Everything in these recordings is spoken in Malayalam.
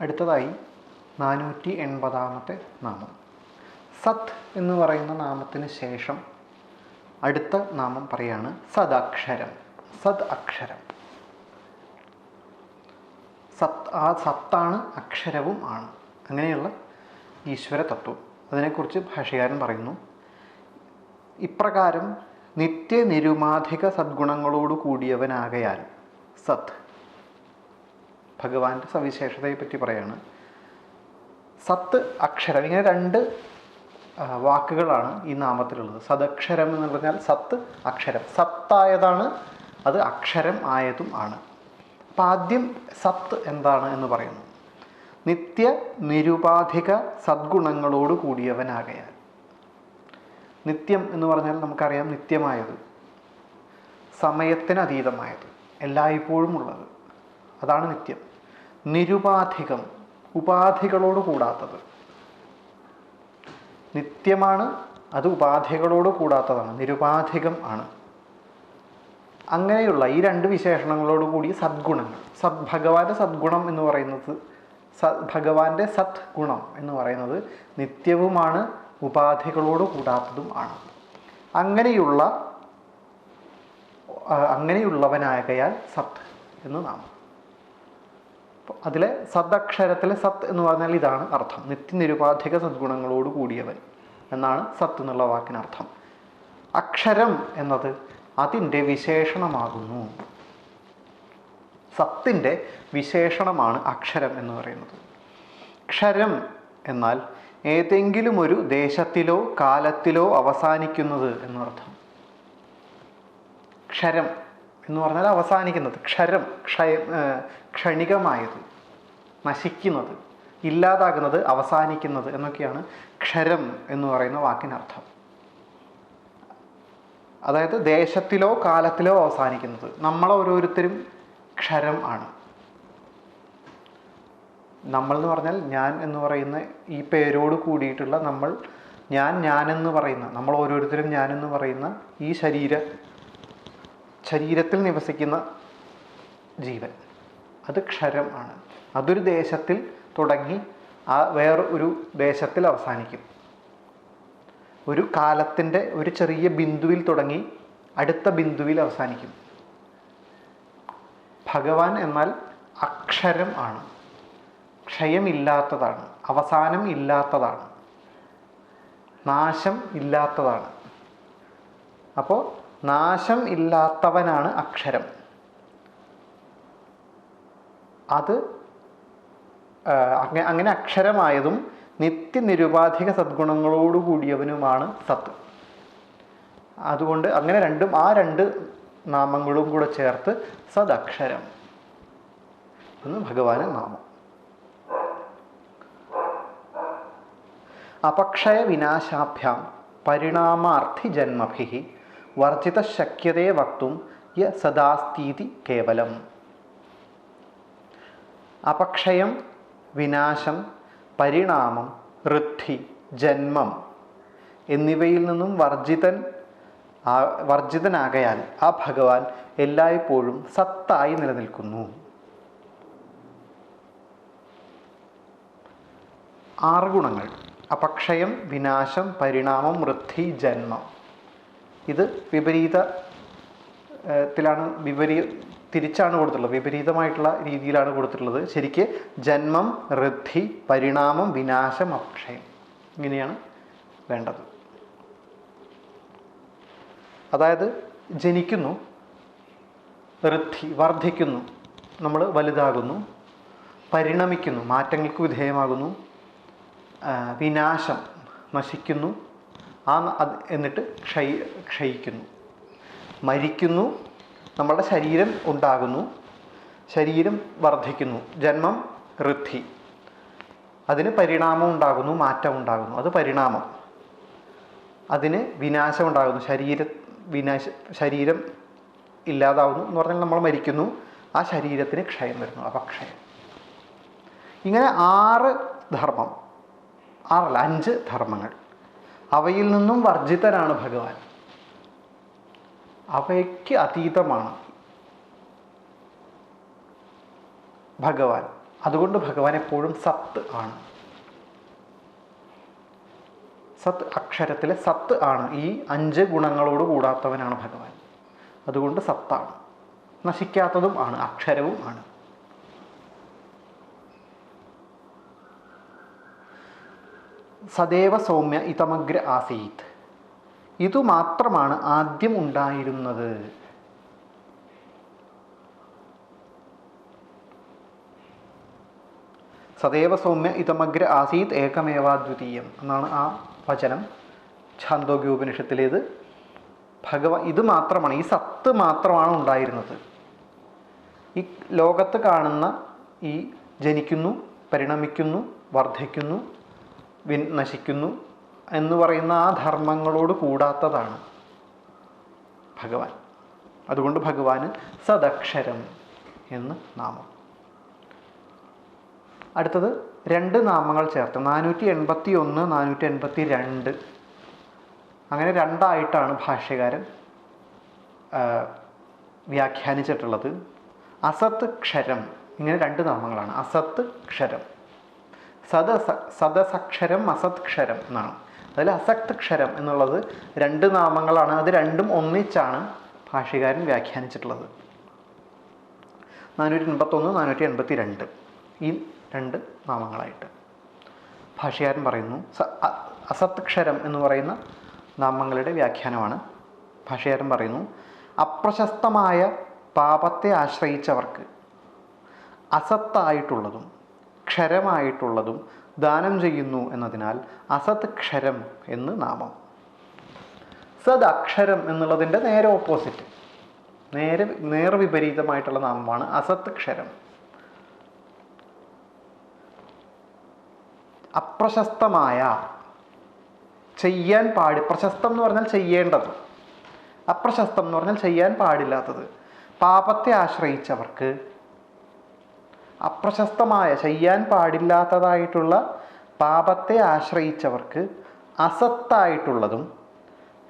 അടുത്തതായി നാനൂറ്റി എൺപതാമത്തെ നാമം. സത് എന്ന് പറയുന്ന നാമത്തിന് ശേഷം അടുത്ത നാമം പറയാണ് സദക്ഷരം. സദ് അക്ഷരം. സത് ആ സത്താണ് അക്ഷരവും ആണ്. അങ്ങനെയുള്ള ഈശ്വര തത്വം. അതിനെക്കുറിച്ച് ഭാഷകാരൻ പറയുന്നു. ഇപ്രകാരം നിത്യനിരുമാധിക സദ്ഗുണങ്ങളോട് കൂടിയവനാകയാൽ സത് ഭഗവാന്റെ സവിശേഷതയെ പറ്റി പറയാണ്. സത്ത് അക്ഷരം ഇങ്ങനെ രണ്ട് വാക്കുകളാണ് ഈ നാമത്തിലുള്ളത്. സദക്ഷരം എന്ന് പറഞ്ഞാൽ സത്ത് അക്ഷരം. സത്തായതാണ് അത് അക്ഷരം ആയതും ആണ്. അപ്പം ആദ്യം സത്ത് എന്താണ് എന്ന് പറയുന്നു. നിത്യ നിരുപാധിക സദ്ഗുണങ്ങളോട് കൂടിയവനാകയാൽ. നിത്യം എന്ന് പറഞ്ഞാൽ നമുക്കറിയാം നിത്യമായത്. സമയത്തിനതീതമായത് എല്ലായ്പ്പോഴും ഉള്ളത്. അതാണ് നിത്യം. നിരുപാധികം ഉപാധികളോട് കൂടാത്തത്. നിത്യമാണ് അത് ഉപാധികളോട് കൂടാത്തതാണ് നിരുപാധികം ആണ്. അങ്ങനെയുള്ള ഈ രണ്ട് വിശേഷണങ്ങളോട് കൂടി സദ്ഗുണങ്ങൾ. സദ് ഭഗവാന്റെ സദ്ഗുണം എന്ന് പറയുന്നത് സ ഭഗവാന്റെ സത് ഗുണം എന്ന് പറയുന്നത് നിത്യവുമാണ് ഉപാധികളോട് കൂടാത്തതും ആണ്. അങ്ങനെയുള്ള അങ്ങനെയുള്ളവനാകയാൽ സത് എന്ന് അപ്പോൾ അതിലെ സദക്ഷരത്തിലെ സത് എന്ന് പറഞ്ഞാൽ ഇതാണ് അർത്ഥം. നിത്യനിരുപാധിക സദ്ഗുണങ്ങളോട് കൂടിയവൻ എന്നാണ് സത്ത് എന്നുള്ള വാക്കിനർത്ഥം. അക്ഷരം എന്നത് അതിന്റെ വിശേഷണമാകുന്നു. സത്തിന്റെ വിശേഷണമാണ് അക്ഷരം എന്ന് പറയുന്നത്. ക്ഷരം എന്നാൽ ഏതെങ്കിലും ഒരു ദേശത്തിലോ കാലത്തിലോ അവസാനിക്കുന്നത് എന്നർത്ഥം. ക്ഷരം എന്ന് പറഞ്ഞാൽ അവസാനിക്കുന്നത് ക്ഷരം ക്ഷയ ക്ഷണികമായത് നശിക്കുന്നത് ഇല്ലാതാകുന്നത് അവസാനിക്കുന്നത് എന്നൊക്കെയാണ് ക്ഷരം എന്ന് പറയുന്ന വാക്കിനർത്ഥം. അതായത് ദേശത്തിലോ കാലത്തിലോ അവസാനിക്കുന്നത്. നമ്മൾ ഓരോരുത്തരും ക്ഷരം ആണ്. നമ്മൾ എന്ന് പറഞ്ഞാൽ ഞാൻ എന്ന് പറയുന്ന ഈ പേരോട് കൂടിയിട്ടുള്ള നമ്മൾ ഞാൻ ഞാനെന്ന് പറയുന്ന നമ്മൾ ഓരോരുത്തരും ഞാനെന്ന് പറയുന്ന ഈ ശരീര ശരീരത്തിൽ നിവസിക്കുന്ന ജീവൻ. അത് ക്ഷരം ആണ്. അതൊരു ദേശത്തിൽ തുടങ്ങി ആ വേറെ ഒരു ദേശത്തിൽ അവസാനിക്കും. ഒരു കാലത്തിന്റെ ഒരു ചെറിയ ബിന്ദുവിൽ തുടങ്ങി അടുത്ത ബിന്ദുവിൽ അവസാനിക്കും. ഭഗവാൻ എന്നാൽ അക്ഷരം ആണ്. ക്ഷയമില്ലാത്തതാണ്. അവസാനം ഇല്ലാത്തതാണ്. നാശം ഇല്ലാത്തതാണ്. അപ്പോൾ നാശം ഇല്ലാത്തവനാണ് അക്ഷരം. അത് അങ്ങനെ അക്ഷരമായതും നിത്യനിരുപാധിക സദ്ഗുണങ്ങളോട് കൂടിയവനുമാണ് സത്ത്. അതുകൊണ്ട് അങ്ങനെ രണ്ടും ആ രണ്ട് നാമങ്ങളും കൂടെ ചേർത്ത് സദക്ഷരം. എന്ന് ഭഗവാന് നാമം. അപക്ഷയ വിനാശാഭ്യാം പരിണാമാർത്ഥി ജന്മഭി. വർജിത ശക്യതയെ വക്തും യ സദാസ്തീതി കേവലം. അപക്ഷയം വിനാശം പരിണാമം വൃദ്ധി ജന്മം എന്നിവയിൽ നിന്നും വർജിതൻ വർജിതനാകയാൽ ആ ഭഗവാൻ എല്ലായ്പ്പോഴും സത്തായി നിലനിൽക്കുന്നു. ആറ് ഗുണങ്ങൾ. അപക്ഷയം വിനാശം പരിണാമം വൃദ്ധി ജന്മം. ഇത് വിപരീത ത്തിലാണ് വിപരീ തിരിച്ചാണ് കൊടുത്തിട്ടുള്ളത്. വിപരീതമായിട്ടുള്ള രീതിയിലാണ് കൊടുത്തിട്ടുള്ളത്. ശരിക്ക് ജന്മം വൃദ്ധി പരിണാമം വിനാശം അക്ഷയം ഇങ്ങനെയാണ് വേണ്ടത്. അതായത് ജനിക്കുന്നു വൃദ്ധി വർദ്ധിക്കുന്നു നമ്മൾ വലുതാകുന്നു പരിണമിക്കുന്നു മാറ്റങ്ങൾക്ക് വിധേയമാകുന്നു വിനാശം നശിക്കുന്നു ആ എന്നിട്ട് ക്ഷയി ക്ഷയിക്കുന്നു. മരിക്കുന്നു. നമ്മളുടെ ശരീരം ഉണ്ടാകുന്നു. ശരീരം വർദ്ധിക്കുന്നു. ജന്മം ഋദ്ധി അതിന് പരിണാമം ഉണ്ടാകുന്നു മാറ്റം ഉണ്ടാകുന്നു. അത് പരിണാമം. അതിന് വിനാശം ഉണ്ടാകുന്നു. ശരീര വിനാശ ശരീരം ഇല്ലാതാവുന്നു എന്ന് പറഞ്ഞാൽ നമ്മൾ മരിക്കുന്നു. ആ ശരീരത്തിന് ക്ഷയം വരുന്നു. അപക്ഷയം ഇങ്ങനെ ആറ് ധർമ്മം. ആറല്ല അഞ്ച് ധർമ്മങ്ങൾ. അവയിൽ നിന്നും വർജിതനാണ് ഭഗവാൻ. അവയ്ക്ക് അതീതമാണ് ഭഗവാൻ. അതുകൊണ്ട് ഭഗവാൻ എപ്പോഴും സത്ത് ആണ്. സത്ത് അക്ഷരത്തിലെ സത്ത് ആണ്. ഈ അഞ്ച് ഗുണങ്ങളോട് കൂടാത്തവനാണ് ഭഗവാൻ. അതുകൊണ്ട് സത്താണ്. നശിക്കാത്തതും ആണ്. അക്ഷരവും ആണ്. സദേവ സൗമ്യ ഇതമഗ്ര ആസീത്. ഇതു മാത്രമാണ് ആദ്യം ഉണ്ടായിരുന്നത്. സദേവ സൗമ്യ ഇതമഗ്ര ആസീത് ഏകമേവാദ്വിതീയം എന്നാണ് ആ വചനം. ഛാന്തോഗ്യോപനിഷത്തിലേത്. ഭഗവ ഇത് മാത്രമാണ് ഈ സത്ത് മാത്രമാണ് ഉണ്ടായിരുന്നത്. ഈ ലോകത്ത് കാണുന്ന ഈ ജനിക്കുന്നു പരിണമിക്കുന്നു വർദ്ധിക്കുന്നു നശിക്കുന്നു എന്ന് പറയുന്ന ആ ധർമ്മങ്ങളോട് കൂടാത്തതാണ് ഭഗവാൻ. അതുകൊണ്ട് ഭഗവാന് സദക്ഷരം എന്ന് നാമം. അടുത്തത് രണ്ട് നാമങ്ങൾ ചേർത്ത് നാനൂറ്റി എൺപത്തി ഒന്ന് നാനൂറ്റി എൺപത്തി രണ്ട് അങ്ങനെ രണ്ടായിട്ടാണ് ഭാഷ്യകാരൻ വ്യാഖ്യാനിച്ചിട്ടുള്ളത്. അസത്ത് ക്ഷരം ഇങ്ങനെ രണ്ട് നാമങ്ങളാണ്. അസത്ത് ക്ഷരം സദസ സദസക്ഷരം അസത്ക്ഷരം എന്നാണ്. അതിൽ അസക്തക്ഷരം എന്നുള്ളത് രണ്ട് നാമങ്ങളാണ്. അത് രണ്ടും ഒന്നിച്ചാണ് ഭാഷകാരൻ വ്യാഖ്യാനിച്ചിട്ടുള്ളത്. നാനൂറ്റി എൺപത്തൊന്ന് നാനൂറ്റി എൺപത്തി രണ്ട് ഈ രണ്ട് നാമങ്ങളായിട്ട്. ഭാഷകാരൻ പറയുന്നു അസത്ക്ഷരം അസത് ക്ഷരം എന്ന് പറയുന്ന നാമങ്ങളുടെ വ്യാഖ്യാനമാണ്. ഭാഷകാരൻ പറയുന്നു അപ്രശസ്തമായ പാപത്തെ ആശ്രയിച്ചവർക്ക് അസത്തായിട്ടുള്ളതും ക്ഷരമായിട്ടുള്ളതും ദാനം ചെയ്യുന്നു എന്നതിനാൽ അസത് ക്ഷരം എന്ന് നാമം. സദ് അക്ഷരം എന്നുള്ളതിന്റെ നേരെ ഓപ്പോസിറ്റ് നേരെ നേർവിപരീതമായിട്ടുള്ള നാമമാണ് അസത് ക്ഷരം. അപ്രശസ്തമായ ചെയ്യാൻ പാടി പ്രശസ്തം എന്ന് പറഞ്ഞാൽ ചെയ്യേണ്ടത്. അപ്രശസ്തം എന്ന് പറഞ്ഞാൽ ചെയ്യാൻ പാടില്ലാത്തത്. പാപത്തെ ആശ്രയിച്ചവർക്ക് അപ്രശസ്തമായ ചെയ്യാൻ പാടില്ലാത്തതായിട്ടുള്ള പാപത്തെ ആശ്രയിച്ചവർക്ക് അസത്തായിട്ടുള്ളതും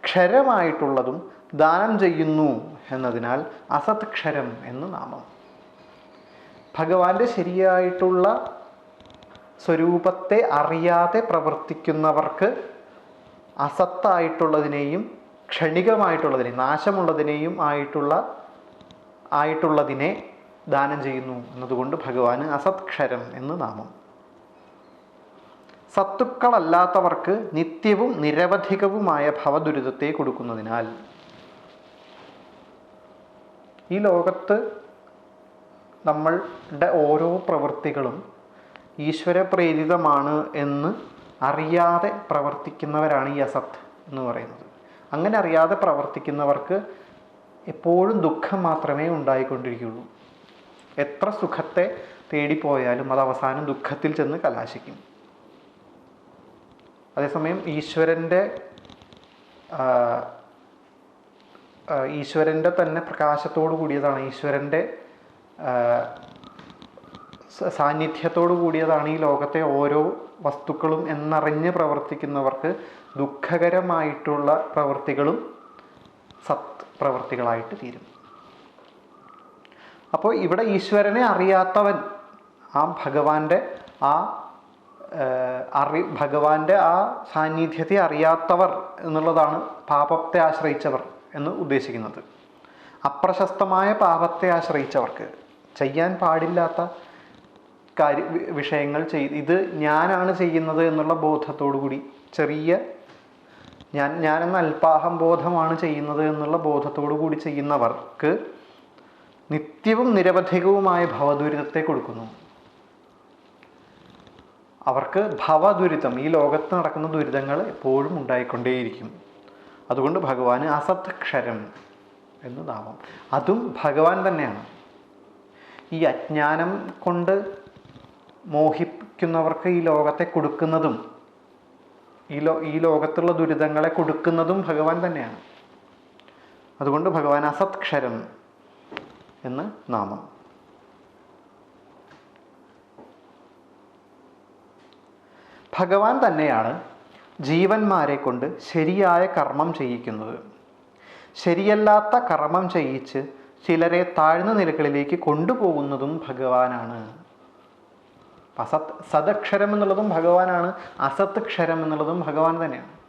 ക്ഷരമായിട്ടുള്ളതും ദാനം ചെയ്യുന്നു എന്നതിനാൽ അസത് ക്ഷരം എന്ന് നാമം. ഭഗവാന്റെ ശരിയായിട്ടുള്ള സ്വരൂപത്തെ അറിയാതെ പ്രവർത്തിക്കുന്നവർക്ക് അസത്തായിട്ടുള്ളതിനെയും ക്ഷണികമായിട്ടുള്ളതിനെയും നാശമുള്ളതിനെയും ആയിട്ടുള്ള ആയിട്ടുള്ളതിനെ ദാനം ചെയ്യുന്നു എന്നതുകൊണ്ട് ഭഗവാന് അസത്ക്ഷരം എന്ന് നാമം. സത്തുക്കളല്ലാത്തവർക്ക് നിത്യവും നിരവധികവുമായ ഭവദുരിതത്തെ കൊടുക്കുന്നതിനാൽ ഈ ലോകത്ത് നമ്മളുടെ ഓരോ പ്രവൃത്തികളും ഈശ്വരപ്രേരിതമാണ് എന്ന് അറിയാതെ പ്രവർത്തിക്കുന്നവരാണ് ഈ അസത്ത് എന്ന് പറയുന്നത്. അങ്ങനെ അറിയാതെ പ്രവർത്തിക്കുന്നവർക്ക് എപ്പോഴും ദുഃഖം മാത്രമേ ഉണ്ടായിക്കൊണ്ടിരിക്കുകയുള്ളൂ. എത്ര സുഖത്തെ തേടിപ്പോയാലും അത് അവസാനം ദുഃഖത്തിൽ ചെന്ന് കലാശിക്കും. അതേസമയം ഈശ്വരന്റെ ഈശ്വരന്റെ തന്നെ പ്രകാശത്തോടു കൂടിയതാണ്. ഈശ്വരന്റെ സാന്നിധ്യത്തോടു കൂടിയതാണ് ഈ ലോകത്തെ ഓരോ വസ്തുക്കളും എന്നറിഞ്ഞ് പ്രവർത്തിക്കുന്നവർക്ക് ദുഃഖകരമായിട്ടുള്ള പ്രവൃത്തികളും സത് പ്രവൃത്തികളായിട്ട് തീരും അപ്പോൾ ഇവിടെ ഈശ്വരനെ അറിയാത്തവൻ ആ ഭഗവാന്റെ ആ അറി ഭഗവാന്റെ ആ സാന്നിധ്യത്തെ അറിയാത്തവർ എന്നുള്ളതാണ് പാപത്തെ ആശ്രയിച്ചവർ എന്ന് ഉദ്ദേശിക്കുന്നത്. അപ്രശസ്തമായ പാപത്തെ ആശ്രയിച്ചവർക്ക് ചെയ്യാൻ പാടില്ലാത്ത കാര്യ വിഷയങ്ങൾ ചെയ് ഇത് ഞാനാണ് ചെയ്യുന്നത് എന്നുള്ള ബോധത്തോടു കൂടി ചെറിയ ഞാൻ ഞാനെന്ന അല്പാഹം ബോധമാണ് ചെയ്യുന്നത് എന്നുള്ള ബോധത്തോടു കൂടി ചെയ്യുന്നവർക്ക് നിത്യവും നിരവധികവുമായ ഭവദുരിതത്തെ കൊടുക്കുന്നു. അവർക്ക് ഭവദുരിതം ഈ ലോകത്ത് നടക്കുന്ന ദുരിതങ്ങൾ എപ്പോഴും ഉണ്ടായിക്കൊണ്ടേയിരിക്കും. അതുകൊണ്ട് ഭഗവാന് അസത്ക്ഷരം എന്ന് നാമം. അതും ഭഗവാൻ തന്നെയാണ്. ഈ അജ്ഞാനം കൊണ്ട് മോഹിക്കുന്നവർക്ക് ഈ ലോകത്തെ കൊടുക്കുന്നതും ഈ ലോ ഈ ലോകത്തുള്ള ദുരിതങ്ങളെ കൊടുക്കുന്നതും ഭഗവാൻ തന്നെയാണ്. അതുകൊണ്ട് ഭഗവാൻ അസത്ക്ഷരം എന്ന് നാമം. ഭഗവാൻ തന്നെയാണ് ജീവന്മാരെ കൊണ്ട് ശരിയായ കർമ്മം ചെയ്യിക്കുന്നത്. ശരിയല്ലാത്ത കർമ്മം ചെയ്യിച്ച് ചിലരെ താഴ്ന്ന നിലകളിലേക്ക് കൊണ്ടുപോകുന്നതും ഭഗവാനാണ്. അസത് സദക്ഷരം എന്നുള്ളതും ഭഗവാനാണ്. അസത് ക്ഷരം എന്നുള്ളതും ഭഗവാൻ തന്നെയാണ്.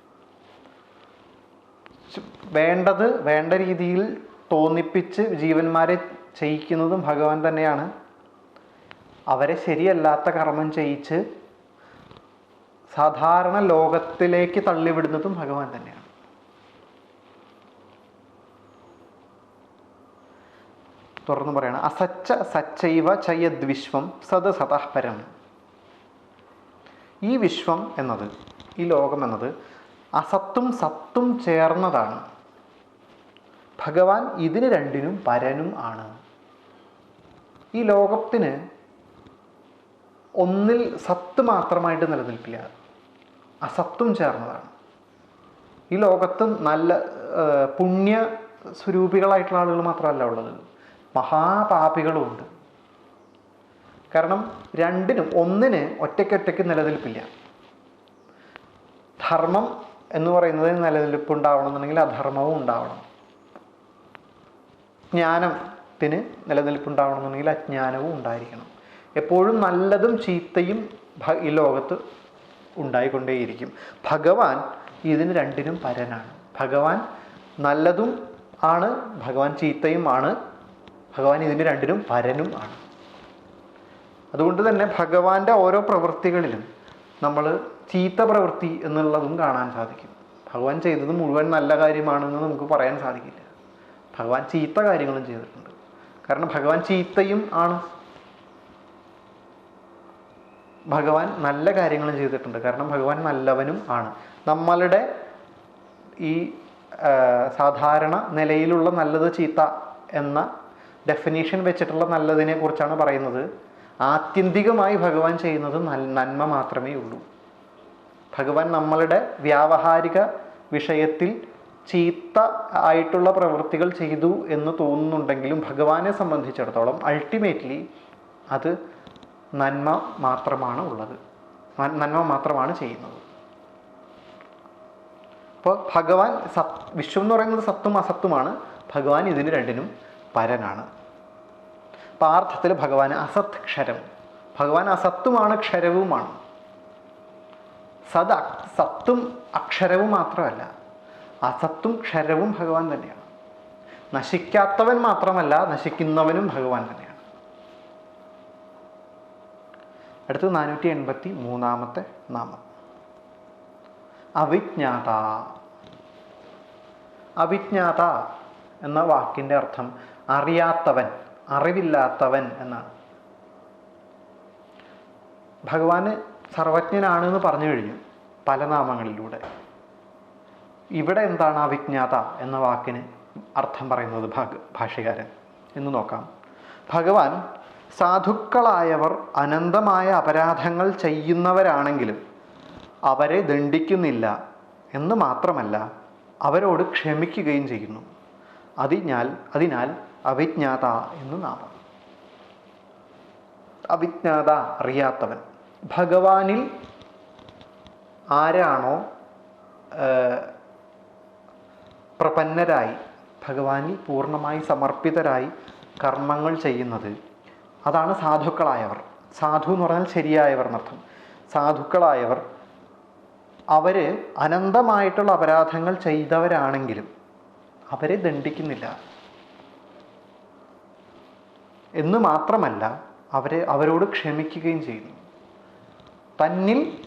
വേണ്ടത് വേണ്ട രീതിയിൽ തോന്നിപ്പിച്ച് ജീവന്മാരെ ചെയ്യിക്കുന്നതും ഭഗവാൻ തന്നെയാണ്. അവരെ ശരിയല്ലാത്ത കർമ്മം ചെയ്യിച്ച് സാധാരണ ലോകത്തിലേക്ക് തള്ളിവിടുന്നതും ഭഗവാൻ തന്നെയാണ്. തുറന്നു പറയണം അസച്ച സച്ചൈവ ചയദ്വിശ്വം സദസതഃ പരം. ഈ വിശ്വം എന്നത് ഈ ലോകം എന്നത് അസത്തും സത്തും ചേർന്നതാണ്. ഭഗവാൻ ഇതിന് രണ്ടിനും പരനും ആണ്. ഈ ലോകത്തിന് ഒന്നിൽ സത്ത് മാത്രമായിട്ട് നിലനിൽക്കില്ല അസത്തും ചേർന്നതാണ്. ഈ ലോകത്ത് നല്ല പുണ്യ സ്വരൂപികളായിട്ടുള്ള ആളുകൾ മാത്രമല്ല ഉള്ളത്. മഹാപാപികളുമുണ്ട് കാരണം രണ്ടിനും ഒന്നിന് ഒറ്റയ്ക്കൊറ്റയ്ക്ക് നിലനിൽപ്പില്ല. ധർമ്മം എന്ന് പറയുന്നത് നിലനിൽപ്പ് ഉണ്ടാവണമെന്നുണ്ടെങ്കിൽ അധർമ്മവും ഉണ്ടാവണം. ജ്ഞാനത്തിന് നിലനിൽപ്പുണ്ടാവണമെന്നുണ്ടെങ്കിൽ അജ്ഞാനവും ഉണ്ടായിരിക്കണം. എപ്പോഴും നല്ലതും ചീത്തയും ഈ ലോകത്ത് ഉണ്ടായിക്കൊണ്ടേയിരിക്കും. ഭഗവാൻ ഇതിന് രണ്ടിനും പരനാണ്. ഭഗവാൻ നല്ലതും ആണ് ഭഗവാൻ ചീത്തയും ആണ് ഭഗവാൻ ഇതിന് രണ്ടിനും പരനും ആണ്. അതുകൊണ്ട് തന്നെ ഭഗവാന്റെ ഓരോ പ്രവൃത്തികളിലും നമ്മൾ ചീത്ത പ്രവൃത്തി എന്നുള്ളതും കാണാൻ സാധിക്കും. ഭഗവാൻ ചെയ്തത് മുഴുവൻ നല്ല കാര്യമാണെന്ന് നമുക്ക് പറയാൻ സാധിക്കില്ല. ഭഗവാൻ ചീത്ത കാര്യങ്ങളും ചെയ്തിട്ടുണ്ട്. കാരണം ഭഗവാൻ ചീത്തയും ആണ്. ഭഗവാൻ നല്ല കാര്യങ്ങളും ചെയ്തിട്ടുണ്ട്. കാരണം ഭഗവാൻ നല്ലവനും ആണ്. നമ്മളുടെ ഈ സാധാരണ നിലയിലുള്ള നല്ലത് ചീത്ത എന്ന ഡെഫിനേഷൻ വെച്ചിട്ടുള്ള നല്ലതിനെ കുറിച്ചാണ് പറയുന്നത്. ആത്യന്തികമായി ഭഗവാൻ ചെയ്യുന്നത് നന്മ മാത്രമേ ഉള്ളൂ. ഭഗവാൻ നമ്മളുടെ വ്യാവഹാരിക വിഷയത്തിൽ ചീത്ത ആയിട്ടുള്ള പ്രവൃത്തികൾ ചെയ്തു എന്ന് തോന്നുന്നുണ്ടെങ്കിലും ഭഗവാനെ സംബന്ധിച്ചിടത്തോളം അൾട്ടിമേറ്റ്ലി അത് നന്മ മാത്രമാണ് ഉള്ളത്. നന്മ മാത്രമാണ് ചെയ്യുന്നത്. അപ്പോൾ ഭഗവാൻ സത് വിശ്വം എന്ന് പറയുന്നത് സത്തും അസത്തുമാണ്. ഭഗവാൻ ഇതിന് രണ്ടിനും പരനാണ്. അർത്ഥത്തിൽ ഭഗവാൻ അസത് ക്ഷരം. ഭഗവാൻ അസത്തുമാണ് ക്ഷരവുമാണ്. സത് സത്തും അക്ഷരവും മാത്രമല്ല. അസത്തും ക്ഷരവും ഭഗവാൻ തന്നെയാണ്. നശിക്കാത്തവൻ മാത്രമല്ല നശിക്കുന്നവനും ഭഗവാൻ തന്നെയാണ്. അടുത്ത് നാനൂറ്റി എൺപത്തി മൂന്നാമത്തെ നാമം. അവിജ്ഞാത. അവിജ്ഞാത എന്ന വാക്കിന്റെ അർത്ഥം അറിയാത്തവൻ അറിവില്ലാത്തവൻ എന്നാണ്. ഭഗവാന് സർവജ്ഞനാണ് എന്ന് പറഞ്ഞു കഴിഞ്ഞു പല നാമങ്ങളിലൂടെ. ഇവിടെ എന്താണ് അവിജ്ഞാത എന്ന വാക്കിന് അർത്ഥം പറയുന്നത് ഭാഗ ഭാഷകാരൻ. എന്ന് നോക്കാം. ഭഗവാൻ സാധുക്കളായവർ അനന്തമായ അപരാധങ്ങൾ ചെയ്യുന്നവരാണെങ്കിലും അവരെ ദണ്ഡിക്കുന്നില്ല എന്ന് മാത്രമല്ല അവരോട് ക്ഷമിക്കുകയും ചെയ്യുന്നു. അതിഞ്ഞാൽ അതിനാൽ അവിജ്ഞാത എന്ന് നാമം. അവിജ്ഞാത അറിയാത്തവൻ. ഭഗവാനിൽ ആരാണോ പ്രപന്നരായി ഭഗവാനിൽ പൂർണമായി സമർപ്പിതരായി കർമ്മങ്ങൾ ചെയ്യുന്നത്. അതാണ് സാധുക്കളായവർ. സാധു എന്ന് പറഞ്ഞാൽ ശരിയായവർ എന്നർത്ഥം. സാധുക്കളായവർ അവർ അനന്തമായിട്ടുള്ള അപരാധങ്ങൾ ചെയ്തവരാണെങ്കിലും അവരെ ദണ്ഡിക്കുന്നില്ല. എന്ന് മാത്രമല്ല അവരെ അവരോട് ക്ഷമിക്കുകയും ചെയ്യുന്നു. തന്നിൽ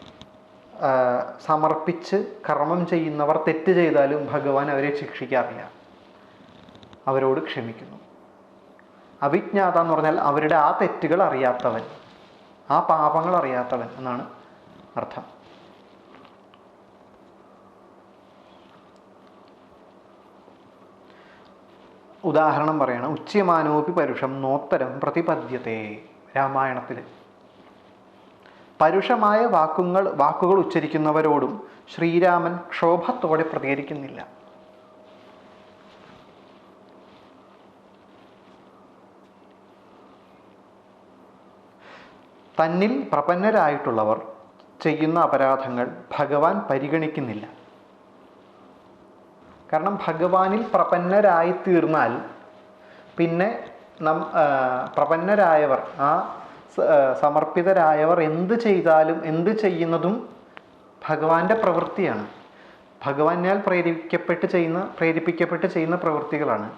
സമർപ്പിച്ച് കർമ്മം ചെയ്യുന്നവർ തെറ്റ് ചെയ്താലും ഭഗവാൻ അവരെ ശിക്ഷിക്കാറില്ല. അവരോട് ക്ഷമിക്കുന്നു. അവിജ്ഞാത എന്ന് പറഞ്ഞാൽ അവരുടെ ആ തെറ്റുകൾ അറിയാത്തവൻ ആ പാപങ്ങൾ അറിയാത്തവൻ എന്നാണ് അർത്ഥം. ഉദാഹരണം പറയണം ഉച്ചമാനോപി പരുഷം നോത്തരം പ്രതിപദ്യത്തെ രാമായണത്തിൽ പരുഷമായ വാക്കുകൾ വാക്കുകൾ ഉച്ചരിക്കുന്നവരോടും ശ്രീരാമൻ ക്ഷോഭത്തോടെ പ്രതികരിക്കുന്നില്ല. തന്നിൽ പ്രപന്നരായിട്ടുള്ളവർ ചെയ്യുന്ന അപരാധങ്ങൾ ഭഗവാൻ പരിഗണിക്കുന്നില്ല. കാരണം ഭഗവാനിൽ പ്രപന്നരായി തീർന്നാൽ പിന്നെ നം പ്രപന്നരായവർ ആ, സമർപ്പിതരായവർ എന്ത് ചെയ്താലും എന്ത് ചെയ്യുന്നതും ഭഗവാന്റെ പ്രവൃത്തിയാണ്. ഭഗവാനാൽ പ്രേരിപ്പിക്കപ്പെട്ട് ചെയ്യുന്ന പ്രേരിപ്പിക്കപ്പെട്ട് ചെയ്യുന്ന പ്രവൃത്തികളാണ്.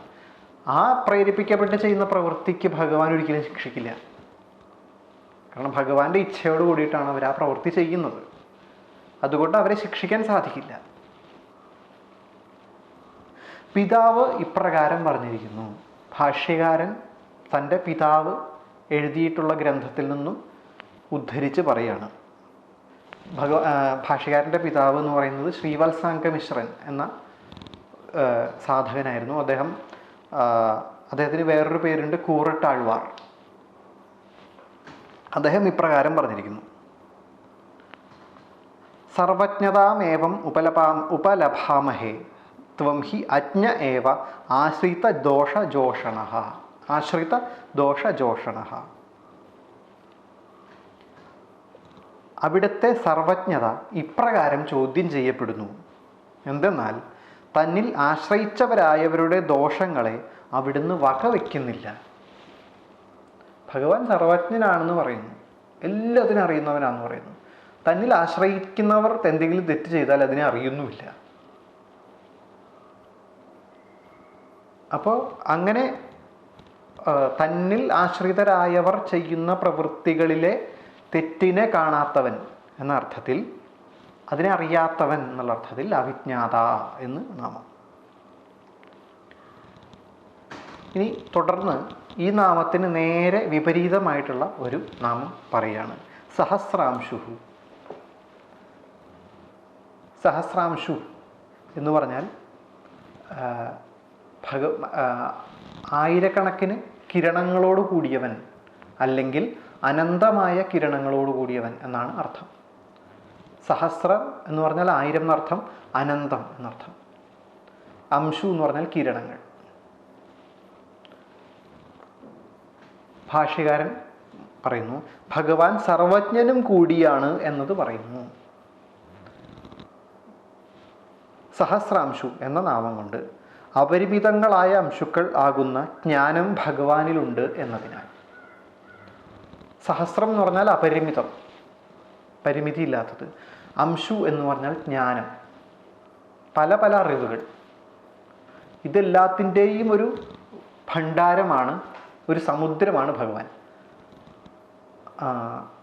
ആ പ്രേരിപ്പിക്കപ്പെട്ട് ചെയ്യുന്ന പ്രവൃത്തിക്ക് ഭഗവാൻ ഒരിക്കലും ശിക്ഷിക്കില്ല. കാരണം ഭഗവാന്റെ ഇച്ഛയോട് കൂടിയിട്ടാണ് അവർ ആ പ്രവൃത്തി ചെയ്യുന്നത്. അതുകൊണ്ട് അവരെ ശിക്ഷിക്കാൻ സാധിക്കില്ല. പിതാവ് ഇപ്രകാരം പറഞ്ഞിരിക്കുന്നു. ഭാഷ്യകാരൻ തന്റെ പിതാവ് എഴുതിയിട്ടുള്ള ഗ്രന്ഥത്തിൽ നിന്നും ഉദ്ധരിച്ച് പറയാണ്. ഭഗ ഭാഷകാരന്റെ പിതാവ് എന്ന് പറയുന്നത് ശ്രീവത്സാംഗ മിശ്രൻ എന്ന സാധകനായിരുന്നു. അദ്ദേഹം അദ്ദേഹത്തിന് വേറൊരു പേരുണ്ട് കൂറട്ടാഴ്വാർ. അദ്ദേഹം ഇപ്രകാരം പറഞ്ഞിരിക്കുന്നു. സർവജ്ഞതാമേവം ഉപലപാം ഉപലഭാമഹേ ത്വം ഹി അജ്ഞ ഏവ ആശ്രിത ദോഷജോഷണ ആശ്രിത ദോഷജോഷണ. അവിടുത്തെ സർവജ്ഞത ഇപ്രകാരം ചോദ്യം ചെയ്യപ്പെടുന്നു. എന്തെന്നാൽ തന്നിൽ ആശ്രയിച്ചവരായവരുടെ ദോഷങ്ങളെ അവിടുന്ന് വകവെക്കുന്നില്ല. ഭഗവാൻ സർവജ്ഞനാണെന്ന് പറയുന്നു. എല്ലാത്തിനും അറിയുന്നവനാണെന്ന് പറയുന്നു. തന്നിൽ ആശ്രയിക്കുന്നവർ എന്തെങ്കിലും തെറ്റ് ചെയ്താൽ അതിനെ അറിയുന്നുമില്ല. അപ്പോൾ അങ്ങനെ തന്നിൽ ആശ്രിതരായവർ ചെയ്യുന്ന പ്രവൃത്തികളിലെ തെറ്റിനെ കാണാത്തവൻ എന്ന അർത്ഥത്തിൽ അതിനെ അറിയാത്തവൻ എന്നുള്ള അർത്ഥത്തിൽ അവിജ്ഞാത എന്ന് നാമം. ഇനി തുടർന്ന് ഈ നാമത്തിന് നേരെ വിപരീതമായിട്ടുള്ള ഒരു നാമം പറയാണ് സഹസ്രാംശു സഹസ്രാംശു എന്ന് പറഞ്ഞാൽ ഭഗ ആയിരക്കണക്കിന് കിരണങ്ങളോട് കൂടിയവൻ അല്ലെങ്കിൽ അനന്തമായ കിരണങ്ങളോട് കൂടിയവൻ എന്നാണ് അർത്ഥം. സഹസ്രം എന്ന് പറഞ്ഞാൽ ആയിരം എന്നർത്ഥം അനന്തം എന്നർത്ഥം. അംശു എന്ന് പറഞ്ഞാൽ കിരണങ്ങൾ. ഭാഷ്യകാരൻ പറയുന്നു ഭഗവാൻ സർവജ്ഞനും കൂടിയാണ് എന്നത് പറയുന്നു. സഹസ്രാംശു എന്ന നാമം കൊണ്ട് അപരിമിതങ്ങളായ അംശുക്കൾ ആകുന്ന ജ്ഞാനം ഭഗവാനിലുണ്ട് എന്നതിനാൽ. സഹസ്രം എന്ന് പറഞ്ഞാൽ അപരിമിതം. പരിമിതി ഇല്ലാത്തത്. അംശു എന്ന് പറഞ്ഞാൽ ജ്ഞാനം. പല പല അറിവുകൾ. ഇതെല്ലാത്തിന്റെയും ഒരു ഭണ്ഡാരമാണ് ഒരു സമുദ്രമാണ് ഭഗവാൻ.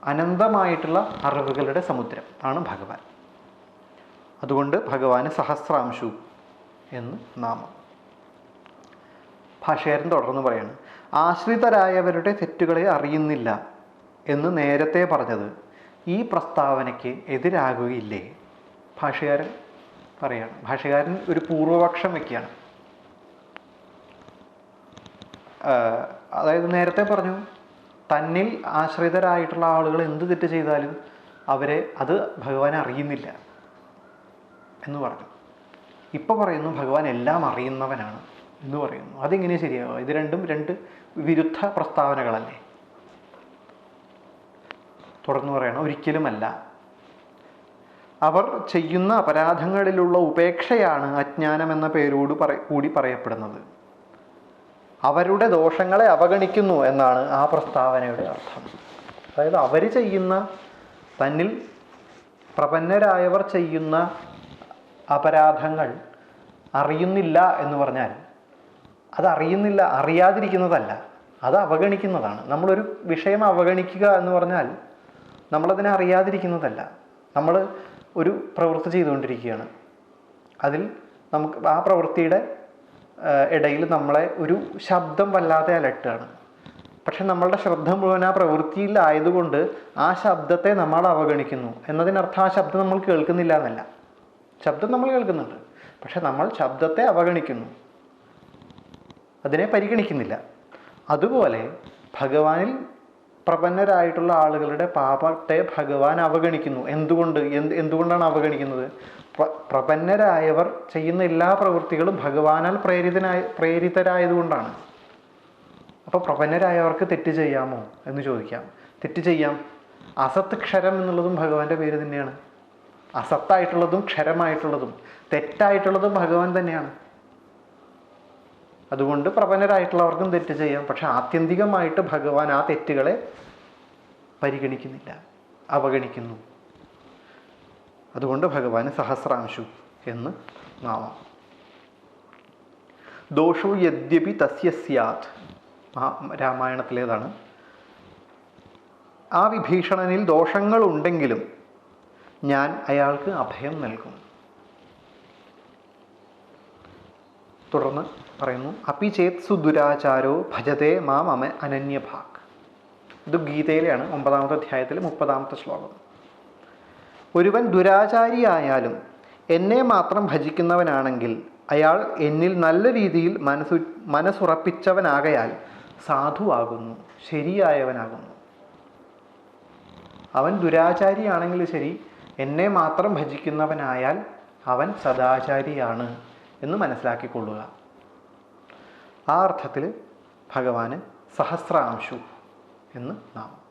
അനന്തമായിട്ടുള്ള അറിവുകളുടെ സമുദ്രം ആണ് ഭഗവാൻ. അതുകൊണ്ട് ഭഗവാന് സഹസ്രാംശു എന്ന് നാമം. ഭാഷകാരൻ തുടർന്ന് പറയാണ് ആശ്രിതരായവരുടെ തെറ്റുകളെ അറിയുന്നില്ല എന്ന് നേരത്തെ പറഞ്ഞത് ഈ പ്രസ്താവനയ്ക്ക് എതിരാകുകയില്ലേ? ഭാഷകാരൻ പറയാണ് ഭാഷകാരൻ ഒരു പൂർവപക്ഷം വയ്ക്കുകയാണ് അതായത് നേരത്തെ പറഞ്ഞു തന്നിൽ ആശ്രിതരായിട്ടുള്ള ആളുകൾ എന്ത് തെറ്റ് ചെയ്താലും അവരെ അത് ഭഗവാൻ അറിയുന്നില്ല എന്ന് പറഞ്ഞു. ഇപ്പോൾ പറയുന്നു ഭഗവാൻ എല്ലാം അറിയുന്നവനാണ്. എന്ന് പറയുന്നു. അതെങ്ങനെ ശരിയാവുക? ഇത് രണ്ടും രണ്ട് വിരുദ്ധ പ്രസ്താവനകളല്ലേ? തുടർന്ന് പറയണം ഒരിക്കലുമല്ല. അവർ ചെയ്യുന്ന അപരാധങ്ങളിലുള്ള ഉപേക്ഷയാണ് അജ്ഞാനം എന്ന പേരോട് പറ കൂടി പറയപ്പെടുന്നത്. അവരുടെ ദോഷങ്ങളെ അവഗണിക്കുന്നു എന്നാണ് ആ പ്രസ്താവനയുടെ അർത്ഥം. അതായത് അവർ ചെയ്യുന്ന തന്നിൽ പ്രപന്നരായവർ ചെയ്യുന്ന അപരാധങ്ങൾ അറിയുന്നില്ല എന്ന് പറഞ്ഞാൽ അത് അറിയുന്നില്ല അറിയാതിരിക്കുന്നതല്ല. അത് അവഗണിക്കുന്നതാണ്. നമ്മളൊരു വിഷയം അവഗണിക്കുക എന്ന് പറഞ്ഞാൽ നമ്മളതിനെ അറിയാതിരിക്കുന്നതല്ല. നമ്മൾ ഒരു പ്രവൃത്തി ചെയ്തുകൊണ്ടിരിക്കുകയാണ്. അതിൽ നമുക്ക് ആ പ്രവൃത്തിയുടെ ഇടയിൽ നമ്മളെ ഒരു ശബ്ദം വല്ലാതെ അലട്ടുകയാണ് പക്ഷെ നമ്മളുടെ ശ്രദ്ധ മുഴുവൻ ആ പ്രവൃത്തിയിലായതുകൊണ്ട് ആ ശബ്ദത്തെ നമ്മൾ അവഗണിക്കുന്നു. എന്നതിനർത്ഥം ആ ശബ്ദം നമ്മൾ കേൾക്കുന്നില്ല എന്നല്ല. ശബ്ദം നമ്മൾ കേൾക്കുന്നുണ്ട്. പക്ഷെ നമ്മൾ ശബ്ദത്തെ അവഗണിക്കുന്നു. അതിനെ പരിഗണിക്കുന്നില്ല. അതുപോലെ ഭഗവാനിൽ പ്രപന്നരായിട്ടുള്ള ആളുകളുടെ പാപത്തെ ഭഗവാൻ അവഗണിക്കുന്നു. എന്തുകൊണ്ട്? എന്ത് എന്തുകൊണ്ടാണ് അവഗണിക്കുന്നത്? പ്ര- പ്രപന്നരായവർ ചെയ്യുന്ന എല്ലാ പ്രവൃത്തികളും ഭഗവാനാൽ പ്രേരിതനായ പ്രേരിതരായതുകൊണ്ടാണ്. അപ്പോൾ പ്രപന്നരായവർക്ക് തെറ്റ് ചെയ്യാമോ എന്ന് ചോദിക്കാം. തെറ്റ് ചെയ്യാം. അസത്ത് ക്ഷരം എന്നുള്ളതും ഭഗവാന്റെ പേര് തന്നെയാണ്. അസത്തായിട്ടുള്ളതും ക്ഷരമായിട്ടുള്ളതും തെറ്റായിട്ടുള്ളതും ഭഗവാൻ തന്നെയാണ്. അതുകൊണ്ട് പ്രപന്നരായിട്ടുള്ളവർക്കും തെറ്റ് ചെയ്യാം. പക്ഷെ ആത്യന്തികമായിട്ട് ഭഗവാൻ ആ തെറ്റുകളെ പരിഗണിക്കുന്നില്ല. അവഗണിക്കുന്നു. അതുകൊണ്ട് ഭഗവാന് സഹസ്രാംശു എന്ന് നാമം. ദോഷോ യദ്യപി തസ്യ സ്യാത്. രാമായണത്തിലേതാണ് ആ വിഭീഷണനിൽ ദോഷങ്ങളുണ്ടെങ്കിലും ഞാൻ അയാൾക്ക് അഭയം നൽകും. തുടർന്ന് പറയുന്നു അപ്പി ചേത് സുദുരാചാരോ ഭജതേ മാം അമ അനന്യഭാഗ് ഇത് ഗീതയിലെയാണ് ഒമ്പതാമത്തെ അധ്യായത്തിലെ മുപ്പതാമത്തെ ശ്ലോകം. ഒരുവൻ ദുരാചാരിയായാലും എന്നെ മാത്രം ഭജിക്കുന്നവനാണെങ്കിൽ അയാൾ എന്നിൽ നല്ല രീതിയിൽ മനസ്സു മനസ്സുറപ്പിച്ചവനാകയാൽ സാധുവാകുന്നു ശരിയായവനാകുന്നു. അവൻ ദുരാചാരിയാണെങ്കിൽ ശരി എന്നെ മാത്രം ഭജിക്കുന്നവനായാൽ അവൻ സദാചാരിയാണ്. എന്ന് മനസ്സിലാക്കിക്കൊള്ളുക. ആ അർത്ഥത്തിൽ ഭഗവാന് സഹസ്രാംശു എന്ന് നാമം.